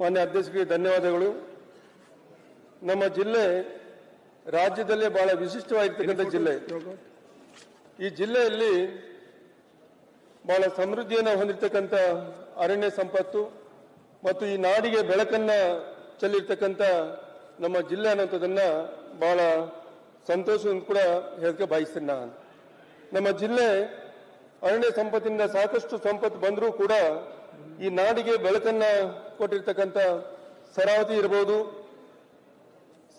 ಮಾನ್ಯ ಅಧ್ಯಕ್ಷರಿಗೆ ಧನ್ಯವಾದಗಳು. ನಮ್ಮ ಜಿಲ್ಲೆ ರಾಜ್ಯದಲ್ಲೇ ಬಹಳ ವಿಶಿಷ್ಟವಾಗಿರ್ತಕ್ಕಂಥ ಜಿಲ್ಲೆ. ಈ ಜಿಲ್ಲೆಯಲ್ಲಿ ಬಹಳ ಸಮೃದ್ಧಿಯನ್ನು ಹೊಂದಿರತಕ್ಕಂಥ ಅರಣ್ಯ ಸಂಪತ್ತು ಮತ್ತು ಈ ನಾಡಿಗೆ ಬೆಳಕನ್ನ ಚೆಲ್ಲಿರ್ತಕ್ಕಂಥ ನಮ್ಮ ಜಿಲ್ಲೆ ಅನ್ನೋಂಥದ್ದನ್ನ ಬಹಳ ಸಂತೋಷದಿಂದ ಕೂಡ ಹೇಳಕ್ಕೆ ಬಯಸ್ತೇನೆ ನಾನು. ನಮ್ಮ ಜಿಲ್ಲೆ ಅರಣ್ಯ ಸಂಪತ್ತಿನಿಂದ ಸಾಕಷ್ಟು ಸಂಪತ್ತು ಬಂದರೂ ಕೂಡ ಈ ನಾಡಿಗೆ ಬೆಳಕನ್ನ ಕೊಟ್ಟಿರ್ತಕ್ಕಂಥ ಸರಾವತಿ ಇರ್ಬೋದು,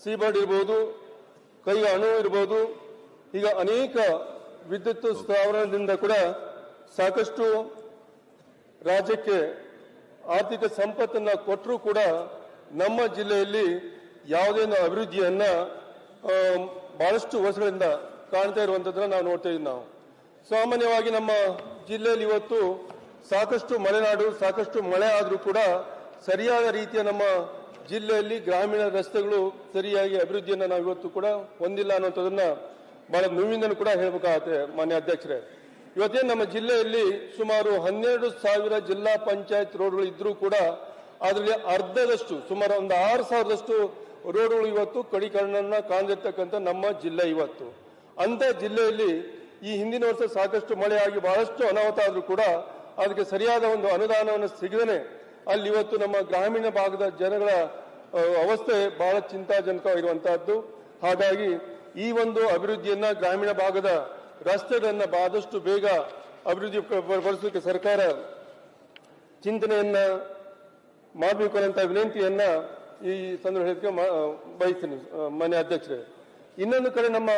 ಸೀಬರ್ಡ್ ಇರ್ಬೋದು, ಕೈ ಅಣು ಇರ್ಬೋದು, ಈಗ ಅನೇಕ ವಿದ್ಯುತ್ ಸ್ಥಾವರದಿಂದ ಕೂಡ ಸಾಕಷ್ಟು ರಾಜ್ಯಕ್ಕೆ ಆರ್ಥಿಕ ಸಂಪತ್ತನ್ನ ಕೊಟ್ಟರೂ ಕೂಡ ನಮ್ಮ ಜಿಲ್ಲೆಯಲ್ಲಿ ಯಾವುದೇ ಅಭಿವೃದ್ಧಿಯನ್ನ ಬಹಳಷ್ಟು ವರ್ಷಗಳಿಂದ ಕಾಣ್ತಾ ಇರುವಂತದ್ದನ್ನ ನಾವು ನೋಡ್ತಾ ಇದ್ದೀವಿ ನಾವು. ಸಾಮಾನ್ಯವಾಗಿ ನಮ್ಮ ಜಿಲ್ಲೆಯಲ್ಲಿ ಇವತ್ತು ಸಾಕಷ್ಟು ಮಲೆನಾಡು, ಸಾಕಷ್ಟು ಮಳೆ ಆದರೂ ಕೂಡ ಸರಿಯಾದ ರೀತಿಯ ನಮ್ಮ ಜಿಲ್ಲೆಯಲ್ಲಿ ಗ್ರಾಮೀಣ ರಸ್ತೆಗಳು ಸರಿಯಾಗಿ ಅಭಿವೃದ್ಧಿಯನ್ನು ನಾವು ಇವತ್ತು ಕೂಡ ಹೊಂದಿಲ್ಲ ಅನ್ನೋಂಥದ್ದನ್ನ ಬಹಳ ನೋವಿಂದನೂ ಕೂಡ ಹೇಳ್ಬೇಕಾಗತ್ತೆ ಮಾನ್ಯ ಅಧ್ಯಕ್ಷರೇ. ಇವತ್ತೇ ನಮ್ಮ ಜಿಲ್ಲೆಯಲ್ಲಿ ಸುಮಾರು ಹನ್ನೆರಡು ಸಾವಿರ ಜಿಲ್ಲಾ ಪಂಚಾಯತ್ ರೋಡ್ಗಳು ಇದ್ರೂ ಕೂಡ ಅದರಲ್ಲಿ ಅರ್ಧದಷ್ಟು, ಸುಮಾರು ಒಂದು ಆರು ಸಾವಿರದಷ್ಟು ರೋಡ್ಗಳು ಇವತ್ತು ಕಡಿಕರಣ ಕಾಣದಿರ್ತಕ್ಕಂಥ ನಮ್ಮ ಜಿಲ್ಲೆ ಇವತ್ತು. ಅಂತ ಜಿಲ್ಲೆಯಲ್ಲಿ ಈ ಹಿಂದಿನ ವರ್ಷ ಸಾಕಷ್ಟು ಮಳೆಯಾಗಿ ಬಹಳಷ್ಟು ಅನಾಹುತ ಆದರೂ ಕೂಡ ಅದಕ್ಕೆ ಸರಿಯಾದ ಒಂದು ಅನುದಾನವನ್ನು ಸಿಗದೇನೆ ಅಲ್ಲಿ ಇವತ್ತು ನಮ್ಮ ಗ್ರಾಮೀಣ ಭಾಗದ ಜನಗಳ ಅವಸ್ಥೆ ಬಹಳ ಚಿಂತಾಜನಕವಾಗಿರುವಂತಹದ್ದು. ಹಾಗಾಗಿ ಈ ಒಂದು ಅಭಿವೃದ್ಧಿಯನ್ನ ಗ್ರಾಮೀಣ ಭಾಗದ ರಸ್ತೆಗಳನ್ನ ಆದಷ್ಟು ಬೇಗ ಅಭಿವೃದ್ಧಿ ಪಡಿಸೋದಕ್ಕೆ ಸರ್ಕಾರ ಚಿಂತನೆಯನ್ನ ಮಾಡಬೇಕು ಅನ್ನೋ ವಿನಂತಿಯನ್ನ ಈ ಸಂದರ್ಭಕ್ಕೆ ಬಯಸ್ತೀನಿ ಮಾನ್ಯ ಅಧ್ಯಕ್ಷರೇ. ಇನ್ನೊಂದು ಕಡೆ ನಮ್ಮ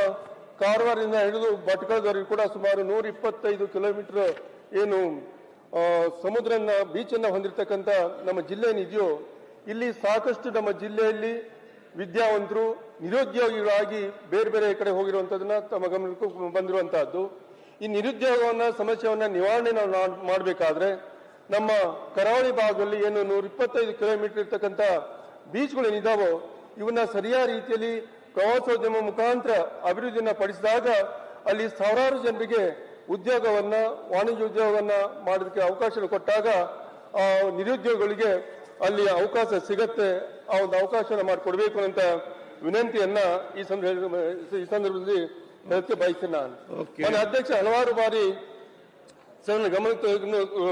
ಕಾರವಾರದಿಂದ ಹಿಡಿದು ಭಟ್ಕಳದವರೆಗೂ ಕೂಡ ಸುಮಾರು ನೂರ ಇಪ್ಪತ್ತೈದು ಕಿಲೋಮೀಟರ್ ಏನು ಸಮುದ್ರ ಸಮುದ್ರನ ಬೀಚನ್ನ ಹೊಂದಿರತಕ್ಕಂಥ ನಮ್ಮ ಜಿಲ್ಲೆ ಏನಿದೆಯೋ, ಇಲ್ಲಿ ಸಾಕಷ್ಟು ನಮ್ಮ ಜಿಲ್ಲೆಯಲ್ಲಿ ವಿದ್ಯಾವಂತರು ನಿರುದ್ಯೋಗಿಗಳಾಗಿ ಬೇರೆ ಬೇರೆ ಕಡೆ ಹೋಗಿರುವಂಥದ್ದನ್ನ ತಮ್ಮ ಗಮನಕ್ಕೂ ಬಂದಿರುವಂತಹದ್ದು. ಈ ನಿರುದ್ಯೋಗವನ್ನ ಸಮಸ್ಯೆಯನ್ನ ನಿವಾರಣೆ ನಾವು ಮಾಡಬೇಕಾದ್ರೆ ನಮ್ಮ ಕರಾವಳಿ ಭಾಗದಲ್ಲಿ ಏನು ನೂರ ಇಪ್ಪತ್ತೈದು ಕಿಲೋಮೀಟರ್ ಇರ್ತಕ್ಕಂಥ ಏನಿದಾವೋ, ಇವನ್ನ ಸರಿಯಾದ ರೀತಿಯಲ್ಲಿ ಪ್ರವಾಸೋದ್ಯಮ ಮುಖಾಂತರ ಅಭಿವೃದ್ಧಿಯನ್ನು ಪಡಿಸಿದಾಗ ಅಲ್ಲಿ ಸಾವಿರಾರು ಜನರಿಗೆ ಉದ್ಯೋಗವನ್ನ ವಾಣಿಜ್ಯ ಉದ್ಯೋಗವನ್ನು ಮಾಡೋದಕ್ಕೆ ಅವಕಾಶ ಕೊಟ್ಟಾಗ ಆ ನಿರುದ್ಯೋಗಿಗಳಿಗೆ ಅಲ್ಲಿ ಅವಕಾಶ ಸಿಗತ್ತೆ ಆ ಒಂದು ಅವಕಾಶನ ಮಾಡಿಕೊಡ್ಬೇಕು ಅಂತ ವಿನಂತಿಯನ್ನ ಈ ಸಂದರ್ಭ ಈ ಸಂದರ್ಭದಲ್ಲಿ ಹೇಳಕ್ಕೆ ಬಯಸ್ತೇನೆ ನಾನು. ನನ್ನ ಅಧ್ಯಕ್ಷ ಹಲವಾರು ಬಾರಿ ಗಮನಕ್ಕೆ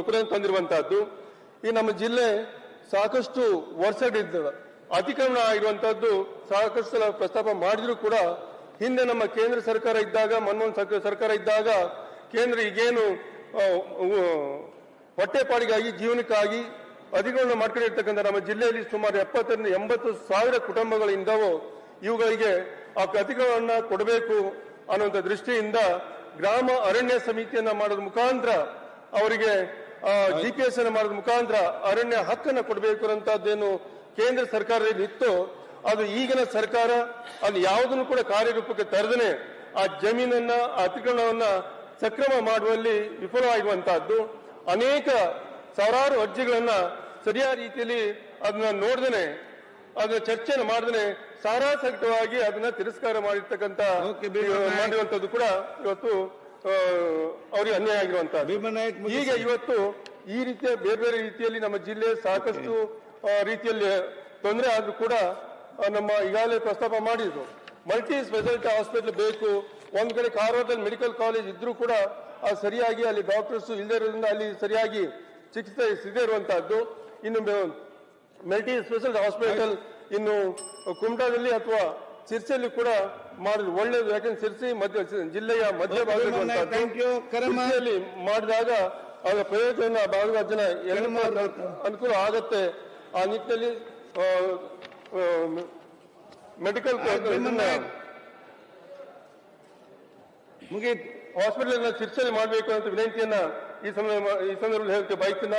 ಕೂಡ ತಂದಿರುವಂತಹದ್ದು. ಈ ನಮ್ಮ ಜಿಲ್ಲೆ ಸಾಕಷ್ಟು ವರ್ಷಗಳಿದ್ದ ಅತಿಕ್ರಮಣ ಆಗಿರುವಂತಹದ್ದು ಸಾಕಷ್ಟು ಸಲ ಪ್ರಸ್ತಾಪ ಮಾಡಿದ್ರು ಕೂಡ ಹಿಂದೆ ನಮ್ಮ ಕೇಂದ್ರ ಸರ್ಕಾರ ಇದ್ದಾಗ ಮನಮೋಹನ್ ಸರ್ಕ- ಸರ್ಕಾರ ಇದ್ದಾಗ ಕೇಂದ್ರ ಈಗೇನು ಹೊಟ್ಟೆಪಾಡಿಗಾಗಿ ಜೀವನಕ್ಕಾಗಿ ಅಧಿಕರಣ ಮಾಡ್ಕೊಂಡಿರ್ತಕ್ಕಂಥ ನಮ್ಮ ಜಿಲ್ಲೆಯಲ್ಲಿ ಸುಮಾರು ಎಪ್ಪತ್ತರಿಂದ ಎಂಬತ್ತು ಸಾವಿರ ಕುಟುಂಬಗಳಿಂದವೋ ಇವುಗಳಿಗೆ ಆ ಅಧಿಕರಣ ಕೊಡಬೇಕು ಅನ್ನುವಂಥ ದೃಷ್ಟಿಯಿಂದ ಗ್ರಾಮ ಅರಣ್ಯ ಸಮಿತಿಯನ್ನ ಮಾಡೋದ್ರ ಮುಖಾಂತರ ಅವರಿಗೆ ಜಿ ಪಿ ಎಸ್ ಅನ್ನ ಮಾಡೋದ್ರ ಮುಖಾಂತರ ಅರಣ್ಯ ಹಕ್ಕನ್ನು ಕೊಡಬೇಕು ಅನ್ನೋಂಥದ್ದೇನು ಕೇಂದ್ರ ಸರ್ಕಾರದಲ್ಲಿ ಇತ್ತು ಅದು ಈಗಿನ ಸರ್ಕಾರ ಅದು ಯಾವುದನ್ನು ಕೂಡ ಕಾರ್ಯರೂಪಕ್ಕೆ ತರದನೆ ಆ ಜಮೀನನ್ನ ಆ ಅತಿಕ್ರಮಣವನ್ನ ಸಕ್ರಮ ಮಾಡುವಲ್ಲಿ ವಿಫಲವಾಗಿರುವಂತಹದ್ದು ಅನೇಕ ಸಾವಿರಾರು ಅರ್ಜಿಗಳನ್ನ ಸರಿಯಾದ ರೀತಿಯಲ್ಲಿ ಅದನ್ನ ನೋಡ್ದೇನೆ ಅದನ್ನ ಚರ್ಚೆಯನ್ನು ಮಾಡದೇನೆ ಸಾರಾಸಕ್ತವಾಗಿ ಅದನ್ನ ತಿರಸ್ಕಾರ ಮಾಡಿರ್ತಕ್ಕಂಥ ಮಾಡಿರುವಂತದ್ದು ಕೂಡ ಇವತ್ತು ಅವರಿಗೆ ಅನ್ಯಾಯ ಆಗಿರುವಂತಹ. ಈಗ ಇವತ್ತು ಈ ರೀತಿಯ ಬೇರೆ ಬೇರೆ ರೀತಿಯಲ್ಲಿ ನಮ್ಮ ಜಿಲ್ಲೆ ಸಾಕಷ್ಟು ರೀತಿಯಲ್ಲಿ ತೊಂದರೆ ಆದ್ರೂ ಕೂಡ ನಮ್ಮ ಈಗಾಗಲೇ ಪ್ರಸ್ತಾಪ ಮಾಡಿದ್ರು. ಮಲ್ಟಿ ಸ್ಪೆಷಾಲಿಟಿ ಹಾಸ್ಪಿಟಲ್ ಬೇಕು. ಒಂದು ಕಡೆ ಕಾರವಾರದಲ್ಲಿ ಮೆಡಿಕಲ್ ಕಾಲೇಜ್ ಇದ್ರೂ ಕೂಡ ಅದು ಸರಿಯಾಗಿ ಅಲ್ಲಿ ಡಾಕ್ಟರ್ಸ್ ಇಲ್ಲದೇ ಇರೋದ್ರಿಂದ ಅಲ್ಲಿ ಸರಿಯಾಗಿ ಚಿಕಿತ್ಸೆ ಸಿಗದೇ ಇರುವಂತಹದ್ದು. ಇನ್ನು ಮಲ್ಟಿ ಸ್ಪೆಷಲ್ ಹಾಸ್ಪಿಟಲ್ ಇನ್ನು ಕುಮಟಾದಲ್ಲಿ ಅಥವಾ ಸಿರ್ಸಿಯಲ್ಲಿ ಕೂಡ ಮಾಡಿದ್ರು. ಒಳ್ಳೆಯದು ಯಾಕಂದ್ರೆ ಸಿರ್ಸಿ ಮಧ್ಯ ಜಿಲ್ಲೆಯ ಮಧ್ಯ ಭಾಗದಲ್ಲಿ ಮಾಡಿದಾಗ ಅದರ ಪ್ರಯೋಜನ ಭಾಗದ ಜನ ಎಲ್ಲ ಅನುಕೂಲ ಆಗತ್ತೆ. ಆ ನಿಟ್ಟಿನಲ್ಲಿ ಮೆಡಿಕಲ್ ಮುಗಿ ಹಾಸ್ಪಿಟಲ್ ಸಿರ್ಸಿಯಲ್ಲಿ ಮಾಡಬೇಕು ಅಂತ ವಿನಂತಿಯನ್ನ ಈ ಸಂದರ್ಭ ಈ ಸಂದರ್ಭದಲ್ಲಿ ಹೇಳಕ್ಕೆ ಬಯಸ್ತೀನಿ